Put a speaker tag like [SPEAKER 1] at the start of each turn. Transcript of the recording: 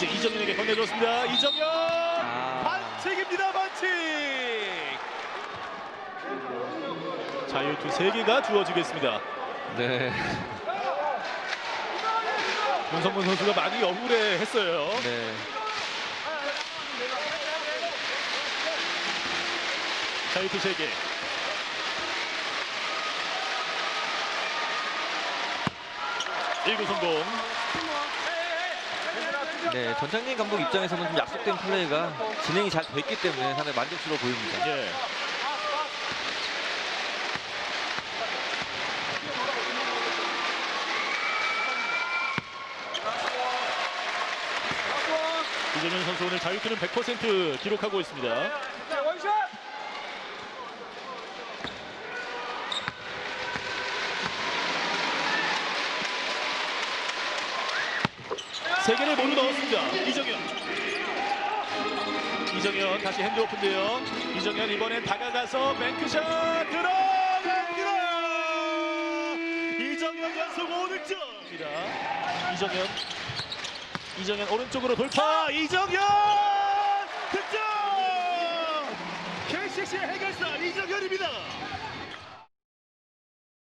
[SPEAKER 1] 이제 이정현에게 건네줬습니다. 이정현
[SPEAKER 2] 아.
[SPEAKER 1] 반칙입니다. 반칙. 자유투 3개가 주어지겠습니다.
[SPEAKER 2] 네.
[SPEAKER 1] 문성문 선수가 많이 억울해 했어요.
[SPEAKER 2] 네.
[SPEAKER 1] 자유투 3개. 일구 성공.
[SPEAKER 2] 네. 전창진 감독 입장에서는 좀 약속된 플레이가 진행이 잘 됐기 때문에 상당히 만족스러워 보입니다.
[SPEAKER 1] 예. 이재명 선수 오늘 자유투는 100% 기록하고 있습니다. 세 개를 모두 넣었습니다. 이정현. 이정현 다시 핸드오프인데요. 이정현 이번엔 다가가서 뱅크샷 들어갑니다. 이정현 연속 5득점입니다. 이정현. 이정현 오른쪽으로 돌파. 이정현 득점. KCC의 해결사 이정현입니다.